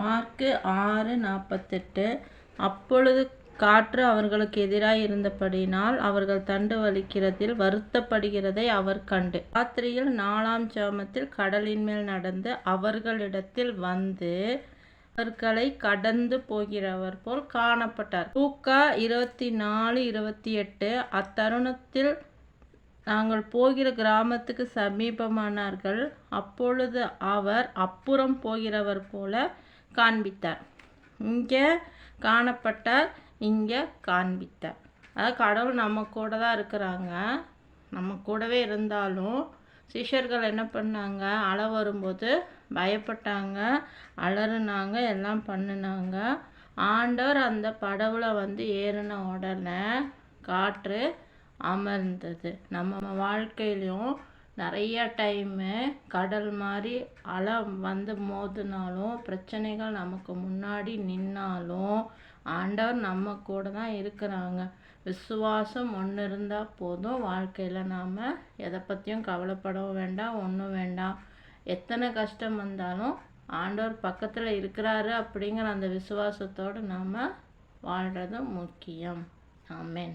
Mark ஆறு நாற்பத்தெட்டு அப்பொழுது காற்று அவர்களுக்கு எதிராய் இருந்தபடினால் அவர்கள் தண்டு வலிக்கிறதில் வருத்தப்படுகிறதை அவர் கண்டு. ராத்திரியில் நாலாம் ஜாமத்தில் கடலின் மேல் நடந்து அவர்களிடத்தில் வந்து அவர்களை கடந்து போகிறவர் போல் காணப்பட்டார். லூக்கா இருபத்தி நாலு இருபத்தி எட்டு அத்தருணத்தில் நாங்கள் போகிற கிராமத்துக்கு சமீபமானார்கள். அப்பொழுது அவர் அப்புறம் போகிறவர் போல காண்பித்தார். இங்கே காணப்பட்டார் இங்கே காண்பித்தார். அதாவது கடவுள் நம்ம கூட தான் இருக்கிறாங்க. நம்ம கூடவே இருந்தாலும் சிஷ்யர்கள் என்ன பண்ணாங்க? அலை வரும்போது பயப்பட்டாங்க அலறுனாங்க எல்லாம் பண்ணினாங்க. ஆண்டவர் அந்த படவுல வந்து ஏறின உடனே காற்று அமர்ந்தது. நம்ம வாழ்க்கையிலையும் நிறைய டைமு கடல் மாதிரி அலை வந்து மோதினாலும் பிரச்சனைகள் நமக்கு முன்னாடி நின்னாலும் ஆண்டவர் நம்ம கூட தான் இருக்கிறாங்க. விசுவாசம் ஒன்று இருந்தால் போதும். வாழ்க்கையில் நாம் எதை பற்றியும் கவலைப்படவும் வேண்டாம் ஒன்றும் வேண்டாம். எத்தனை கஷ்டம் வந்தாலும் ஆண்டவர் பக்கத்தில் இருக்கிறாரு அப்படிங்கிற அந்த விசுவாசத்தோடு நாம் வாழ்கிறது முக்கியம். ஆமேன்.